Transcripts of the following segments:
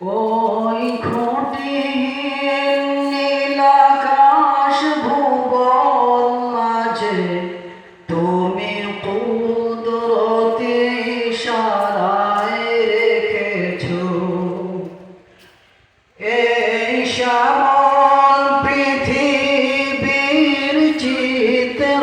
ওই খুঁটি নীলাকাশ ভুবন তুমি কুদরতি সারায় রেখেছ। এই সামল পৃথিবীর চিত্র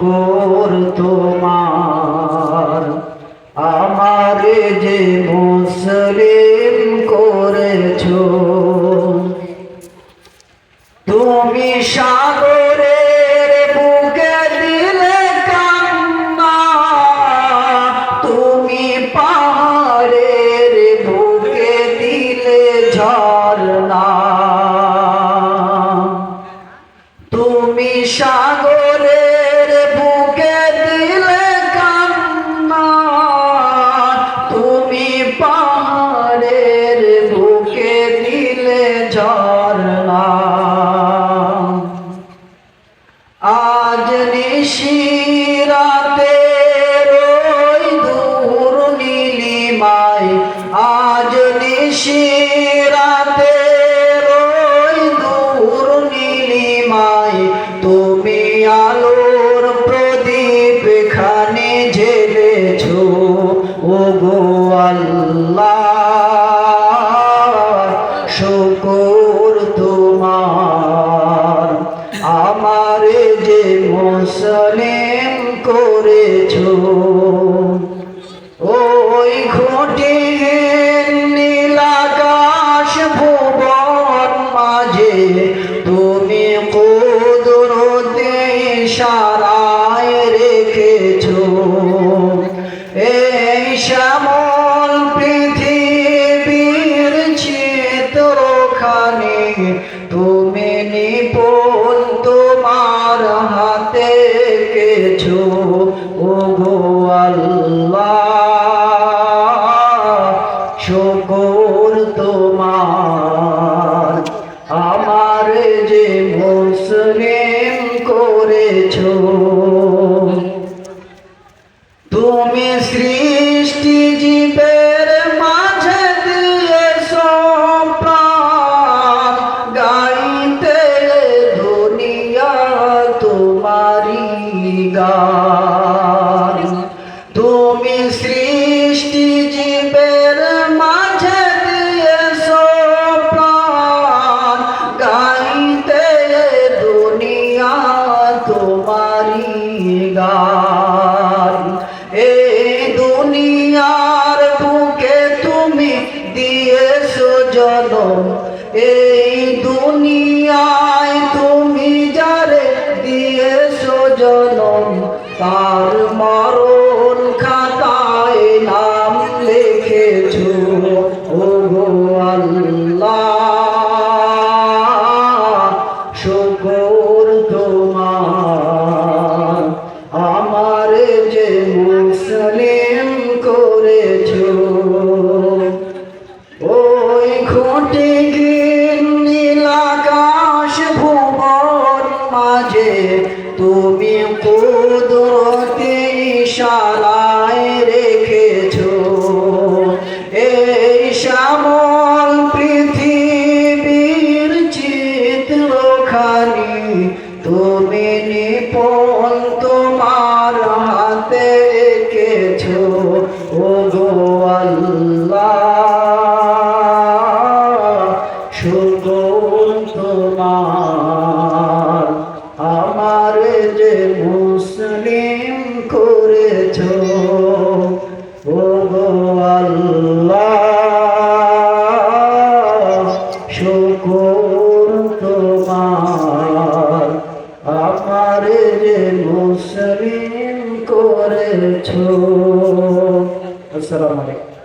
গোর তোমার। আমার যে মুসলিম করেছ তুমি সাগর নিশি ইশারায় রেখেছো। এই শ্যামল পৃথিবীর চিত্রখানে, তুমি নিপুণ তোমার হাতে কেছো ও গো আল্লাহ, শুকুর তোমার তুমি সৃষ্টি জীবের মাঝে দিয়েছ গাইতে দুনিয়া তোমারি গা মরণ খাতায় নাম লিখেছ ওগো আল্লাহ। শুকর তোমার আমার হাতে এঁকেছো Assalamualaikum.